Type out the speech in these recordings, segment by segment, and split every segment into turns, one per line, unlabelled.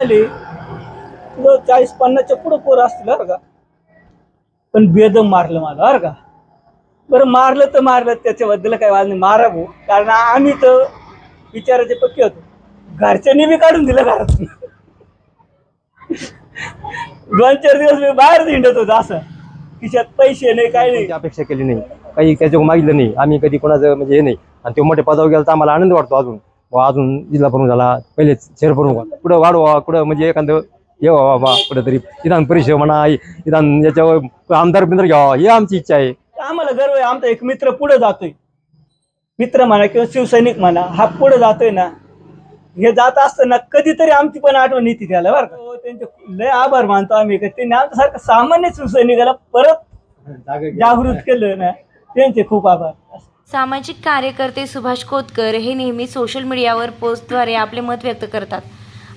आले तुला चाळीस पन्नासच्या पुढं पोरं असतील बरं का? पण बेदम मारलं मला बरं का? बरं मारलं तर मारलं त्याच्याबद्दल काय वाद नाही मारा भाऊ. कारण आम्ही तर विचाराचे पक्के होतो. घरच्यांनी बी काढून दिलं घरातून दोन चार दिवस मी बाहेर हिंडत होतो असं. खिशात पैसे नाही काय नाही.
अपेक्षा केली नाही? काही त्याच्या मागितलं नाही. आम्ही कधी कोणाचं म्हणजे हे नाही. आणि तो मोठे पदावर गेला तर आम्हाला आनंद वाटतो अजून. बुवा अजून जिल्हा प्रमुख झाला पहिले शहर प्रमुख. कुठं वाढवा कुठं म्हणजे एखादं हे व्हावा बाबा कुठंतरी विधान परिषद म्हणा विधान याच्यावर आमदार बिंदर घ्यावा ही आमची इच्छा आहे.
आम्हाला गर्व आहे आमचा एक मित्र पुढे जातोय. मित्र म्हणा किंवा शिवसैनिक म्हणा हा पुढे जातोय ना. हे जात असताना कधीतरी आमची पण आठवण येते त्याला बरं का? हो, त्यांचे लय आभार मानतो आम्ही. त्यांनी आमच्यासारखं सामान्य शिवसैनिकाला परत जागृत केलं ना त्यांचे खूप आभार.
सामाजिक कार्यकर्ते सुभाष कोतकर हे नेहमी सोशल मीडियावर पोस्टद्वारे आपले मत व्यक्त करतात.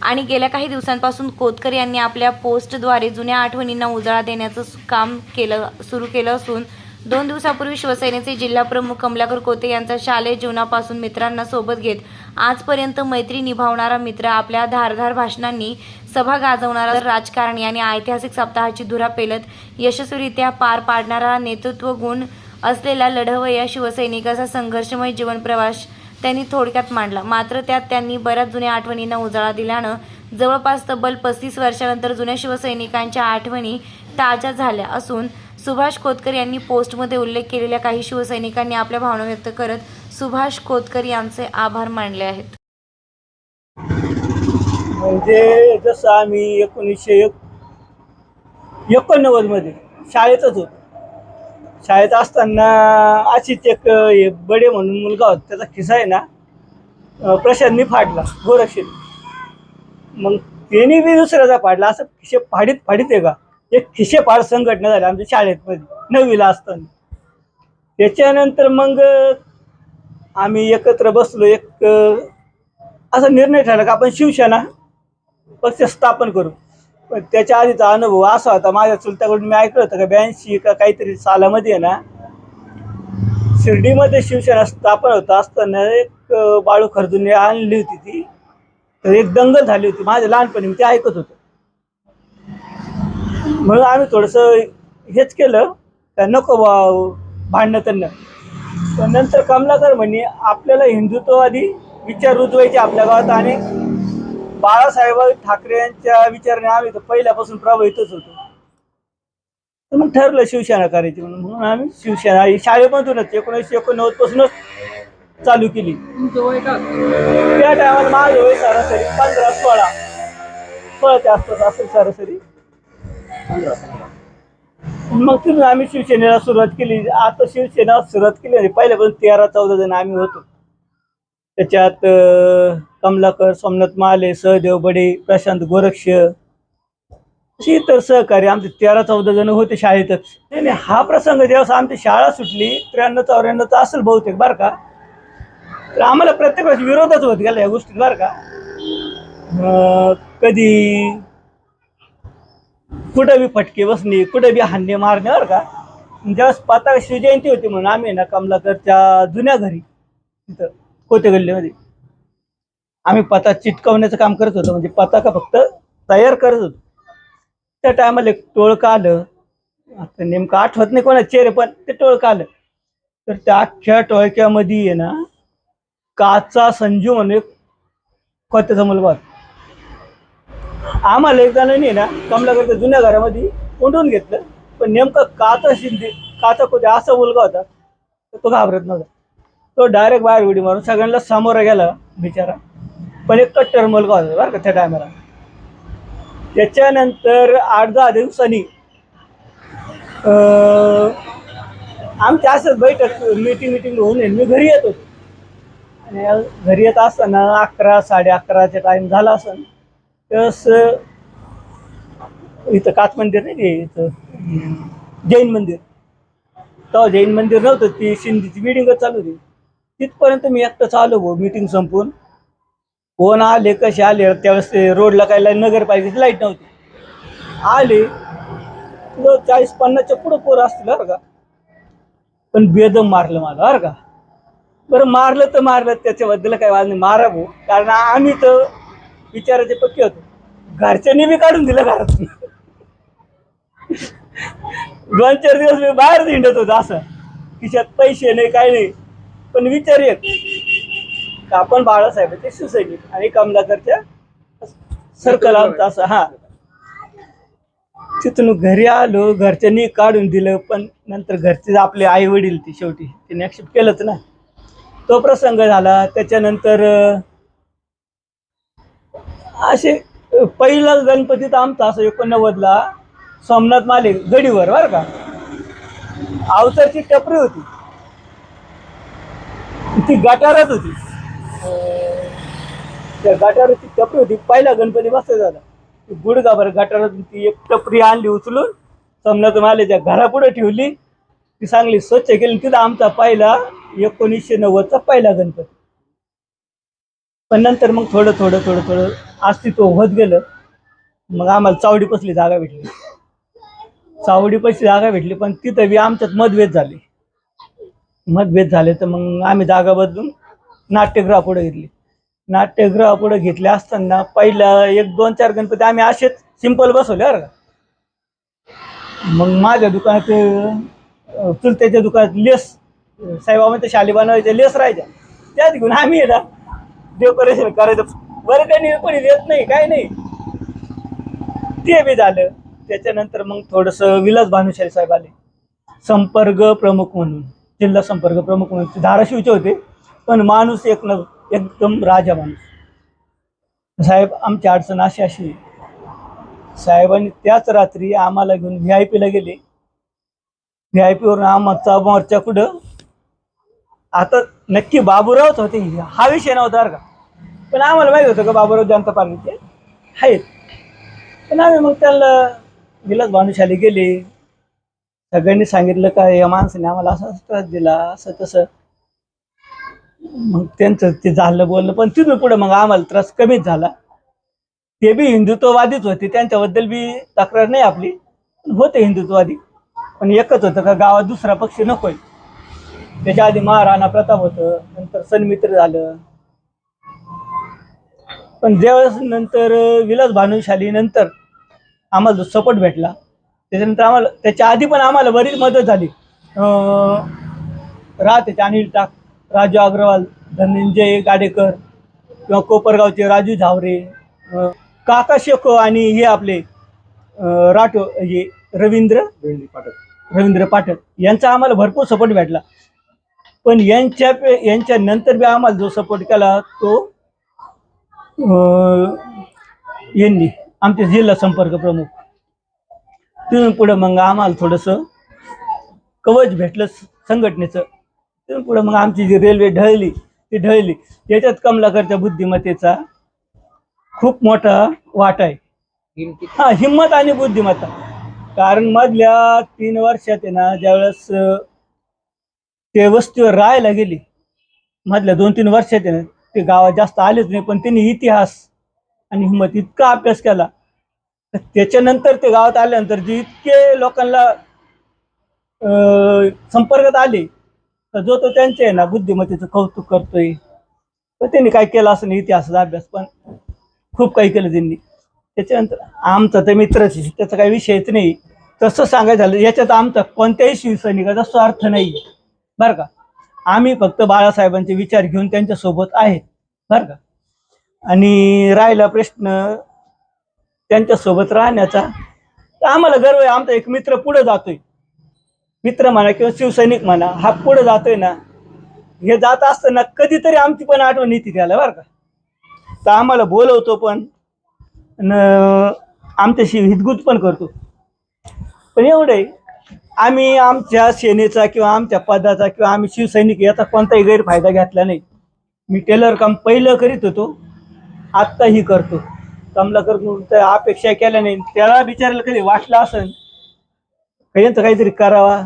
आणि गेल्या काही दिवसांपासून कोतकर यांनी आपल्या पोस्टद्वारे जुन्या आठवणींना उजाळा देण्याचं काम केलं सुरू केलं असून दोन दिवसापूर्वी शिवसेनेचे जिल्हाप्रमुख कमलाकर कोते यांचा शालेय जीवनापासून मित्रांना सोबत घेत आजपर्यंत मैत्री निभावणारा मित्र आपल्या धारधार भाषणांनी सभा गाजवणारा राजकारणी आणि ऐतिहासिक सप्ताहाची धुरा पेलत यशस्वीरित्या पार पाडणारा नेतृत्व गुण असलेला लढवय्या शिवसैनिकाचा संघर्षमय जीवनप्रवास त्यांनी थोडक्यात मांडला. मात्र त्यात त्यांनी बऱ्याच जुन्या आठवणींना उजाळा दिल्यानं जवळपास तब्बल पस्तीस वर्षानंतर जुन्या शिवसैनिकांच्या आठवणी ताज्या झाल्या असून सुभाष खोतकर यांनी पोस्टमध्ये उल्लेख केलेल्या काही शिवसैनिकांनी आपल्या भावना व्यक्त करत सुभाष खोतकर यांचे आभार मानले आहेत.
म्हणजे जसं आम्ही एकोणीसशे एक एकोणनव्वदमध्ये शाळेतच होतो. शाळेत असताना अशीच एक हे बडे म्हणून मुलगा होता. त्याचा खिसा आहे ना प्रशांतनी फाडला गोरक्षित मग त्यांनी बी दुसऱ्याचा फाडला. असं खिशे फाडीत फाडीत आहे का? एक खिशे फाड संघटना झाली आमच्या शाळेत मध्ये नववीला असताना. त्याच्यानंतर मग आम्ही एकत्र बसलो एक असा निर्णय ठरला का आपण शिवसेना पक्ष स्थापन करू. पण त्याच्या आधीचा अनुभव असा होता. माझ्या चुलत्याकडून मी ऐकलं होतं का ब्याऐंशी का काहीतरी सालामध्ये आहे ना शिर्डीमध्ये शिवसेना स्थापन होता असताना एक बाळू खर्दूने आणली होती ती. तर एक दंगल झाली होती. माझ्या लहानपणी मी ते ऐकत होतो. म्हणून आम्ही थोडंसं हेच केलं. का नको भांडणं त्यांना. पण नंतर कमलाकर म्हणे आपल्याला हिंदुत्ववादी विचार रुजवायचे आपल्या गावात आणि बाळासाहेब ठाकरे यांच्या विचाराने आम्ही तर पहिल्यापासून प्रभावितच होतो. मग ठरलं शिवसेना करायची म्हणून म्हणून आम्ही शिवसेना शाळेमधूनच एकोणीसशे एकोणनव्वद पासूनच चालू केली. त्या टायमाला माझं वय सरासरी पंधरा सोळा. सोळाच्या आसपास असेल सरासरी. मग तिथून आम्ही शिवसेनेला सुरुवात केली. आता शिवसेना सुरुवात केली आणि पहिल्यापासून तेरा चौदा जण आम्ही होतो. त्याच्यात कमलाकर सोमनाथ महाले सहदेव बडे प्रशांत गोरक्ष अशी इतर सहकारी आमचे तेरा चौदा जण होते शाळेतच. नाही नाही, हा प्रसंग जेव्हा आमची शाळा सुटली त्र्याण्णव चौऱ्याण्णवचा असेल बहुतेक बरं का. तर आम्हाला प्रत्येक वेळेस विरोधच होत गेला या गोष्टीत बरं का. कधी कुठं बी फटके बसणे कुठं बी हाणणे मारणे बरं का. ज्यावेळेस पताका शिवजयंती होती म्हणून आम्ही ना कमलाकरच्या जुन्या घरी तिथं कोते गल्लीमध्ये. आम्ही पता चिटकवण्याचं काम करत होतो म्हणजे पताका फक्त तयार करत होतो. त्या टायमाला एक टोळकं आलं. आता नेमकं आठवत नाही कोणा चेहरे पण ते टोळकं आलं. तर त्या अख्ख्या टोळक्यामध्ये आहे ना काचा संजू म्हणून एक कोत्याचा मुलगा होता. आम्हाला एक जणांनी ना कमलाकडच्या जुन्या घरामध्ये कोंडून घेतलं. पण नेमकं काचा शिंदे काचा कोते असा मुलगा होता तर तो घाबरत नव्हता. तो डायरेक्ट बाहेर उडी मारून सगळ्यांना सामोरं गेला बिचारा. पण एक कट्टर मुलगा होता बरं का त्या टायमाला त्याच्यानंतर आठ दहा दिवसांनी आमच्या असंच बैठक मीटिंग मिटिंग होऊन येईल. मी घरी येत होतो. आणि घरी येत असताना अकरा साडे अकराचा टाईम झाला असं तस इथं काच मंदिर नाही इथं जैन मंदिर. तेव्हा जैन मंदिर नव्हतं ती शिंदीची बिल्डिंगच चालू होती. तिथपर्यंत मी एकटंच आलो भाऊ मीटिंग संपून. कोण आले कसे आले त्यावेळेस ते रोडला काय लाईन नगरपालिकेची लाइट नव्हती. आले. तुला चाळीस पन्नासच्या पुढं पोरं असतील बरं का. पण बेदम मारलं मला बरं का. बरं मारलं तर मारलं त्याच्याबद्दल काय वाद नाही. मारा भाऊ. कारण आम्ही तर विचाराचे पक्के होतो. घरच्यांनी बी काढून दिलं घरातून दोन चार दिवस मी बाहेर हिंडत होतो असं. खिशात पैसे नाही काय नाही. पण विचार येत. आपण बाळासाहेब ते सुसैनिक आणि कमलाकरच्या सर्कल आमचा असं हा. तिथून घरी आलो घरच्यांनी काढून दिलं पण नंतर घरचे आपले आई वडील ती शेवटी तिने ऍक्सेप्ट केलंच ना. तो प्रसंग झाला त्याच्यानंतर असे पहिला गणपतीत आमचा असं एकोणनव्वदला सोमनाथ माले गडीवर बरं का. अवसरची टपरी होती. ती गटारात होती. त्या गटाराची टपरी होती. पहिला गणपती बसायचा झाला. ती गुडगाभर गटारात ती एक टपरी आणली उचलून. समजा तुम्हाला मालेच्या घरापुढे ठेवली. ती चांगली स्वच्छ केली. तिथं आमचा पहिला एकोणीसशे नव्वदचा पहिला गणपती. पण नंतर मग थोडं थोडं थोडं थोडं अस्तित्व होत गेलं. मग आम्हाला चावडी पसली जागा भेटली. चावडी पसली जागा भेटली पण तिथं बी आमच्यात मतभेद झाले. मतभेद झाले तर मग आम्ही जागा बदलून नाट्यगृहापुढे घेतली. नाट्यगृहापुढे घेतले असताना पहिला एक दोन चार गणपती आम्ही असेच सिंपल बसवले बरं का. मग माझ्या दुकानात चुलत्याच्या दुकानात लेस साईबाबांच्या शाली बनवायच्या लेस राहायच्या. त्यात घेऊन आम्ही आहे डेकोरेशन करायचं. बरं काही कोणी देत नाही काय नाही. ते बी झालं. त्याच्यानंतर मग थोडंसं विलास भानुशाली साहेब आले. संपर्क प्रमुख म्हणून. जिल्हा संपर्क प्रमुख म्हणून धाराशिवचे होते. पण माणूस एक न एकदम राजा माणूस. साहेब आमची अडचण अशी अशी. साहेबांनी त्याच रात्री आम्हाला घेऊन व्ही आय पीला गेले. व्ही आय पीवरून आमचा मोर्चा कुठं? आता नक्की बाबूरावच होते. हा विषय नव्हता का. पण आम्हाला माहीत होतं का बाबूराव जनता पार्टीचे आहेत. पण आम्ही मग त्याला विलास भानुशाली गेले. सगळ्यांनी सांगितलं का या माणसाने आम्हाला असा त्रास दिला असं तसं. मग त्यांचं ते झालं बोललं पण तिथून पुढे मग आम्हाला त्रास कमीच झाला. ते बी हिंदुत्ववादीच होते त्यांच्याबद्दल बी तक्रार नाही आपली पण होते हिंदुत्ववादी. पण एकच होतं का गावात दुसरा पक्ष नकोय. त्याच्या आधी महाराणा प्रताप होतं नंतर सन्मित्र झालं. पण ज्यावेळेस नंतर विलास भानुशाली नंतर आम्हाला जो सपोर्ट भेटला. त्याच्यानंतर आम्हाला त्याच्या आधी पण आम्हाला बरीच मदत झाली. अं, राहते अनिल टाक राजू अग्रवाल धनंजय गाडेकर किंवा कोपरगावचे राजू झावरे काका शेखो आणि हे आपले राठो हे रवींद्र रवींद्र पाठक. यांचा आम्हाला भरपूर सपोर्ट भेटला. पण यांच्या पे- यांच्या नंतर बी आम्हाला जो सपोर्ट केला तो यांनी आमचे जिल्हा संपर्क प्रमुख. तिथून पुढे मग आम्हाला थोडंसं कवच भेटलं संघटनेचं. तिथून पुढे मग आमची जी रेल्वे ढळली ती ढळली. याच्यात कमलाकरच्या बुद्धिमत्तेचा खूप मोठा वाटा आहे. हा हिंमत आणि बुद्धिमत्ता. कारण मधल्या तीन वर्षात आहे ना ज्यावेळेस ते वस्तीवर राहायला गेली मधल्या दोन तीन वर्षात आहे ना ते गावात जास्त आलेच नाही पण त्यांनी इतिहास आणि हिंमत इतका अभ्यास केला. त्याच्यानंतर ते गावात आल्यानंतर जे इतके लोकांना संपर्कात आले तर जो तो त्यांचे आहे ना बुद्धिमत्तेचं कौतुक करतोय. तर त्यांनी काय केलं असं नाही इतिहासाचा अभ्यास पण खूप काही केलं त्यांनी. त्याच्यानंतर आमचा तर मित्रच त्याचा काही विषयच नाही. तसं सांगायचं झालं याच्यात आमचा कोणत्याही शिवसैनिकाचा स्वार्थ नाही. बरं का? आम्ही फक्त बाळासाहेबांचे विचार घेऊन त्यांच्यासोबत आहेत. बरं का? आणि राहिला प्रश्न त्यांच्यासोबत राहण्याचा. तर आम्हाला गर्व आहे आमचा एक मित्र पुढे जातोय. मित्र म्हणा किंवा शिवसैनिक म्हणा हा पुढे जातोय ना. हे जात असताना कधीतरी आमची पण आठवण येते त्याला बरं का. तर आम्हाला बोलवतो पण न आमच्याशी हितगुज पण करतो. पण एवढं आहे आम्ही आमच्या सेनेचा किंवा आमच्या पदाचा किंवा आम्ही शिवसैनिक याचा कोणताही गैरफायदा घेतला नाही. मी टेलर काम पहिलं करीत होतो आत्ताही करतो. कमलाकर अपेक्षा केल्या नाही. त्याला बिचारायला कधी वाटलं असेल? यांचं काहीतरी करावा?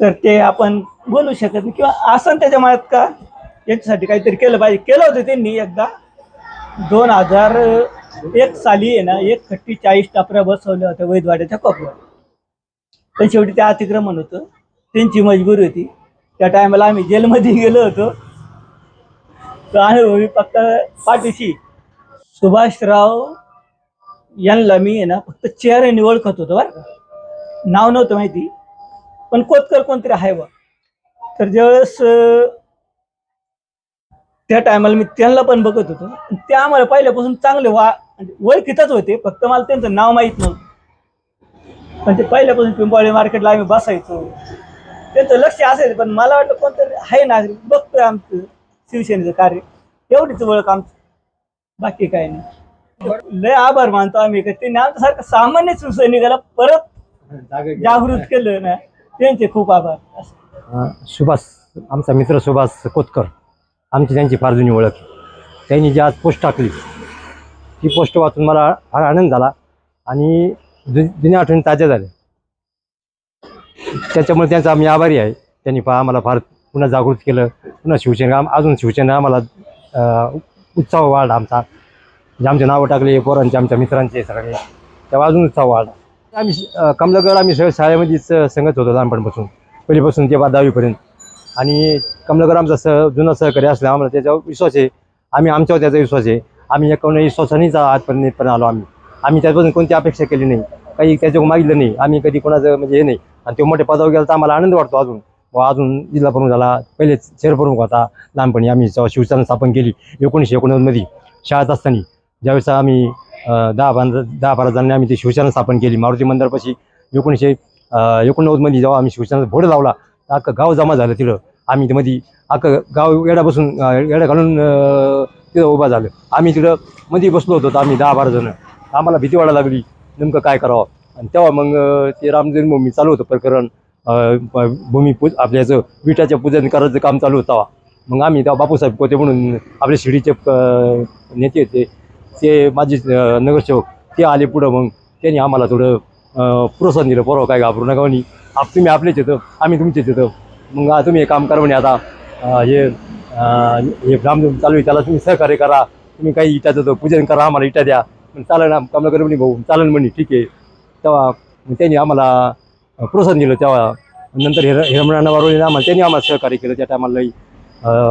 तर ते आपण बोलू शकत नाही. किंवा असं त्याच्या मनात का? यांच्यासाठी काहीतरी केलं पाहिजे. केलं होतं त्यांनी एकदा. दोन हजार एक साली आहे ना एक खट्टी चाळीस टापऱ्या बसवल्या होत्या वैदवाड्याच्या कोपऱ्यात पण शेवटी ते अतिक्रमण होतं. त्यांची मजबुरी होती. त्या टायमाला आम्ही जेलमध्ये गेलो होतो. तर अनुभवी फक्त पाठीशी सुभाषराव यांना मी आहे ना फक्त चेहऱ्याने ओळखत होतो बरं का. नाव नव्हतं माहिती पण कोतकर कोणतरी आहे बा. तर ज्यावेळेस त्या टायमाला मी त्यांना पण बघत होतो. ते आम्हाला पहिल्यापासून चांगले वा म्हणजे ओळखीतच होते फक्त मला त्यांचं नाव माहीत नव्हतं. पण ते पहिल्यापासून पिंपळी मार्केटला आम्ही बसायचो. त्यांचं लक्ष असायचं पण मला वाटलं कोणतरी आहे नागरिक बघतोय आमचं शिवसेनेचं कार्य. एवढीच ओळख आमचं. बाकी काय नाही. लय आभार मानतो आम्ही का त्यांनी आमच्यासारखं सामान्य शिवसैनिकाला परत जागृत केलं ना त्यांचे खूप आभार. असं.
सुभाष आमचा मित्र सुभाष कोतकर आमची त्यांची फार जुनी ओळख. त्यांनी जी आज पोस्ट टाकली ती पोस्ट वाचून मला फार आनंद झाला आणि जुन्या आठवणी ताज्या झाल्या. त्याच्यामुळे त्यांचा आम्ही आभारी आहे. त्यांनी पहा आम्हाला फार पुन्हा जागृत केलं. पुन्हा शिवसेना अजून शिवसेना आम्हाला उत्साह वाढला आमचा. जे आमचे नावं टाकले पोरांचे आमच्या मित्रांचे सगळे तेव्हा अजून उत्साह वाढला आम्ही अं, आम्ही सगळ्या शाळेमध्येच संगत होतो लहानपणापासून. पहिलीपासून ते बाद दहावीपर्यंत. आणि कमलाकर आमचा सह जुना सहकारी असला आम्हाला त्याच्यावर विश्वास आहे. आम्ही आमच्यावर त्याचा विश्वास आहे. आम्ही या विश्वासानेच आजपर्यंत पण आलो आम्ही. आम्ही त्यापासून कोणती अपेक्षा केली नाही. काही त्याच्यावर मागितलं नाही. आम्ही कधी कोणाचं म्हणजे हे नाही. आणि तो मोठ्या पदावर गेला तर आम्हाला आनंद वाटतो अजून. व अजून जिल्हा प्रमुख झाला. पहिले शहर प्रमुख होता. लहानपणी आम्ही जेव्हा शिवसेना स्थापन केली एकोणीसशे एकोणनव्वदमध्ये शाळेत असताना. ज्यावेळेस आम्ही दहा पंधरा दहा बारा जणांनी आम्ही ती शिवसेना स्थापन केली. मारुती मंदिरापाशी एकोणीसशे एकोणनव्वदमध्ये जेव्हा आम्ही शिवसेनाचा भोड लावला तर अख्खं गाव जमा झालं तिथं. आम्ही ते मध्ये अख्खं गाव येडा बसून येडा घालून तिथं उभा झालं. आम्ही तिथं मध्ये बसलो होतो आम्ही दहा बारा जण. आम्हाला भीती वाढायला लागली नेमकं काय करावं? आणि तेव्हा मग ते राम जन्मभूमी चालू होतं प्रकरण. भूमिपूज आपल्याचं विटाच्या पूजन करायचं काम चालू होतं तेव्हा. मग आम्ही तेव्हा बापूसाहेब कोते म्हणून आपले शिर्डीचे नेते होते. ते माझे नगरसेवक ते आले पुढं मग. त्यांनी आम्हाला थोडं प्रोत्साहन दिलं परवा काय घाबरू नका म्हणे. आप तुम्ही आपलेच येतं आम्ही तुमचेच येतं मग तुम्ही हे काम करा म्हणे आता. हे हे रामदेव चालू आहे त्याला तुम्ही सहकार्य करा. तुम्ही काही इटाचं पूजन करा आम्हाला इटा द्या. मग चालेल ना म्हणे भाऊ चालेल म्हणे ठीक आहे. तेव्हा मग त्यांनी आम्हाला प्रोत्साहन दिलं तेव्हा नंतर हिर हिरमणांना वारवले आम्हाला त्यांनी आम्हाला सहकार्य केलं. त्या टायमाला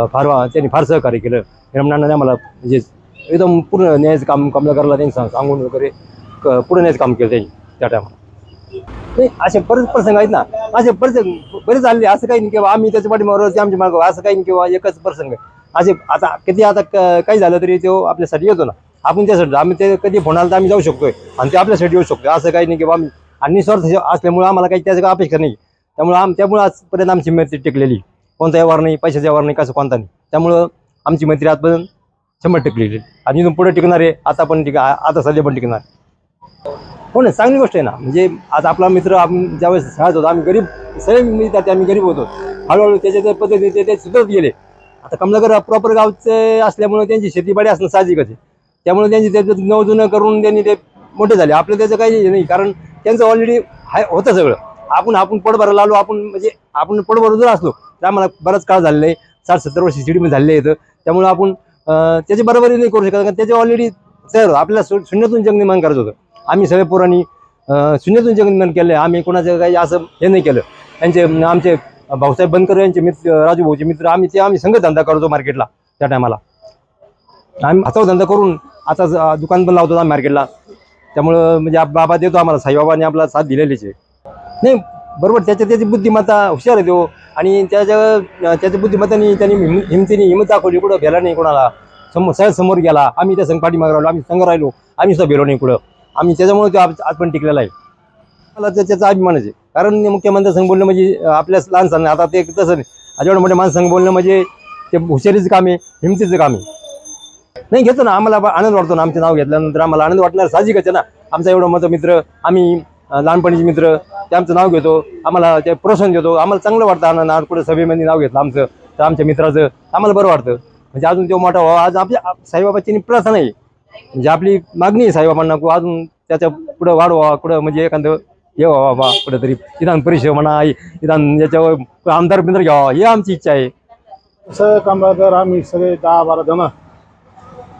फार त्यांनी फार सहकार्य केलं. हिरमणांना आम्हाला म्हणजे एकदम पूर्ण न्यायचं काम कमलाकरला त्यांनी सांग सांगून वगैरे क- पूर्ण न्यायचं काम केलं त्यांनी त्या टायमाला नाही असे बरेच प्रसंग आहेत ना. असे प्रसंग बरेच आले असं काही नाही किंवा आम्ही त्याच्या पाठीमागे ते आमच्या मागं असं काही नाही किंवा एकच प्रसंग आहे. असे आता किती आता काही झालं तरी तो आपल्यासाठी येतो ना. आपण त्यासाठी आम्ही ते कधी फोन आला तर आम्ही जाऊ शकतोय. आणि ते आपल्यासाठी येऊ शकतो असं काही नाही किंवा आम्ही आणि निस्वार्थ असल्यामुळे आम्हाला काही त्याचं काही अपेक्षा नाही. त्यामुळे आम त्यामुळे आजपर्यंत आमची मैत्री टिकलेली. कोणता व्यवहार नाही पैशाचा व्यवहार नाही कसं कोणता नाही. त्यामुळं आमची मैत्री आजपर्यंत शंभर टिकलेली. आणि इथून पुढे टिकणार आहे आता पण टिक आता सध्या पण टिकणार. हो ना चांगली गोष्ट आहे ना. म्हणजे आज आपला मित्र आपण ज्यावेळेस शाळेत होतो आम्ही गरीब सगळे मिळतात आम्ही गरीब होतो. हळूहळू त्याच्या त्या पद्धतीने ते ते सुधरत गेले. आता कमलाकर प्रॉपर गावचे असल्यामुळे त्यांची शेतीबाडी असणं साहजिकच आहे. त्यामुळे त्यांची त्याचं नवजुनं करून त्यांनी ते मोठे झाले. आपलं त्याचं काही हे नाही कारण त्यांचं ऑलरेडी हाय होतं सगळं. आपण आपण पडभरा आलो आपण म्हणजे आपण पडभर जर असलो तर आम्हाला बराच काळ झालेला आहे. साठ सत्तर वर्ष शिडीमध्ये झालेले आहेत त्यामुळे आपण त्याची बरोबरी नाही करू शकत कारण त्याचे ऑलरेडी तयार होतं आपल्याला शून्यातून जग निर्माण करायचं होतं. आम्ही सगळे पोरांनी शून्यातून जग निर्माण केलं आहे आम्ही कोणाचं काही असं हे नाही केलं. त्यांचे आमचे भाऊसाहेब बनकर यांचे मित्र राजू भाऊचे मित्र आम्ही ते आम्ही संघ धंदा करतो मार्केटला त्या टायमाला आम्ही हातावर धंदा करून आता दुकान पण लावतो आम्ही मार्केटला त्यामुळं म्हणजे आप- बाबा देतो आम्हाला साईबाबांनी आपला साथ दिलेलीच आहे. नाही बरोबर त्याच्या त्याची बुद्धिमत्ता हुशार आहे तो. आणि त्याच्या त्याच्या बुद्धिमत्तानी त्यांनी हिमतीने हिंमत दाखवली कुठं गेला नाही कोणाला. समोर सहज समोर गेला. आम्ही त्या संघ पाठीमागे राहिलो आम्ही संघ राहिलो आम्ही सुद्धा गेलो नाही कुठं. आम्ही त्याच्यामुळे तो आज पण टिकलेला आहे. मला त्याचा अभिमानच आहे. कारण मुख्यमंत्री संघ बोलणं म्हणजे आपल्या लहान सण आता ते तसं नाही. एवढं मोठे माणसं संघ बोलणं म्हणजे ते हुशारीचं काम आहे हिमतीचं काम आहे. नाही घेतो ना आम्हाला आनंद वाटतो ना आमचं नाव घेतल्यानंतर आम्हाला आनंद वाटणार. साहजिकच आहे ना. आमचा एवढं मत मित्र आम्ही लहानपणीचे मित्र ते आमचं नाव घेतो. आम्हाला ते प्रोत्साहन देतो. आम्हाला चांगलं वाटतं. आनंद कुठं सभेमध्ये नाव घेतलं आमचं तर आमच्या मित्राचं आम्हाला बरं वाटतं. म्हणजे अजून तो मोठा व्हावा आज आपल्या साईबाबाची प्रार्थना आहे म्हणजे आपली मागणी आहे साईबाबांना की अजून त्याच्या पुढं वाढवा कुठं म्हणजे एखादं हे व्हावा बा कुठंतरी विधान परिषद म्हणा विधान याच्यावर आमदार बिंदर घ्यावा ही आमची इच्छा आहे.
असं कामगार आम्ही सगळे दहा बारा जण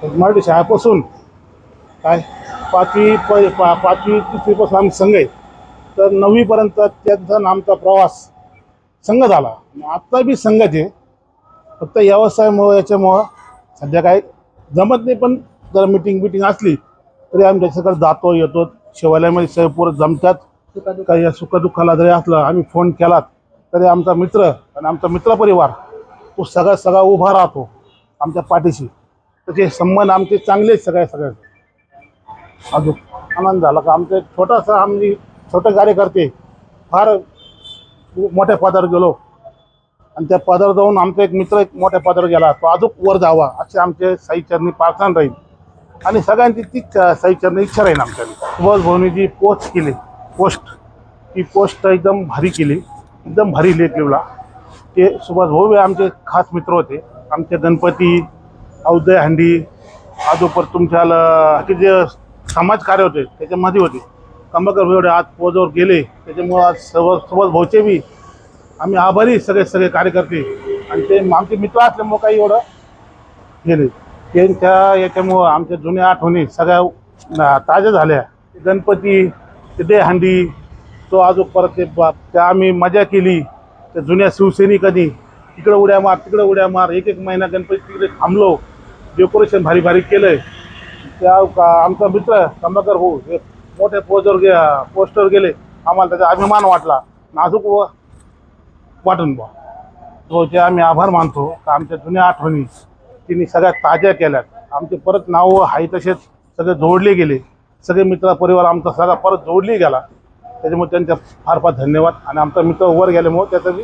मराठी शाळेपासून काय पाचवी प पा पाचवी तिसरीपासून आम्ही संघ आहे. तर नववीपर्यंत त्यांचा आमचा प्रवास संघ झाला. आत्ता बी संघच आहे. फक्त व्यवसायामुळं याच्यामुळं सध्या काय जमत नाही पण जर मिटिंग बिटिंग असली तरी आम्ही त्याच्याकडे जातो येतो. शिवालयामध्ये सगळे पोरं जमतात. काही सुखदुःखाला जरी असलं आम्ही फोन केलात तरी आमचा मित्र आणि आमचा मित्रपरिवार तो सगळा सगळा उभा राहतो आमच्या पाठीशी. त्याचे संबंध आमचे चांगले सगळ्या सगळ्या. अजून आनंद झाला का? आमचं एक छोटासा आम्ही छोटे कार्यकर्ते फार मोठ्या पदावर गेलो. आणि त्या पदावर जाऊन आमचा एक मित्र एक मोठ्या पदावर गेला. तो अजून वर जावा असे आमचे साईचरणी प्रार्थना राहील. आणि सगळ्यांची तीच साईचरणी इच्छा राहील आमच्या सुभाष भाऊनी जी पोस्ट केली. पोस्ट. ती पोस्ट एकदम भारी केली. एकदम भारी लेखला ते सुभाष भाऊ आमचे खास मित्र होते. आमचे गणपती औदय हंडी आजोपर तुमच्याला की जे समाजकार्य होते त्याच्यामध्ये होते. कंबकर एवढे आज पोजवर गेले त्याच्यामुळं आज सर्व सोबत भाऊचे बी आम्ही आभारी सगळे सगळे कार्यकर्ते. आणि ते आमचे मित्र असल्यामुळं काही एवढं गेले. त्यांच्या याच्यामुळं आमच्या जुन्या आठवणी सगळ्या ताज्या झाल्या. गणपती ते देहंडी तो आजो परत ते बा- त्या आम्ही मजा केली. त्या जुन्या शिवसैनिकांनी तिकडं उड्या मार तिकडं उड्या मार एक एक महिना गणपती तिकडे थांबलो. डेकोरेशन भारी भारी केलंय. त्या का- आमचा मित्र कमलाकर भाऊ हे मोठ्या पोस्टवर गे पोस्टवर गेले. आम्हाला त्याचा अभिमान वाटला. नाजूक व वाटून बा जे आम्ही आभार मानतो. का आमच्या जुन्या आठवणी तिने सगळ्या ताज्या केल्यात. आमचे परत नाव आहे तसेच सगळे जोडले गेले. सगळे मित्र परिवार आमचा सगळा परत जोडली गेला. त्याच्यामुळे त्यांचा फार फार धन्यवाद. आणि आमचा मित्र वर गेल्यामुळे त्याचं मी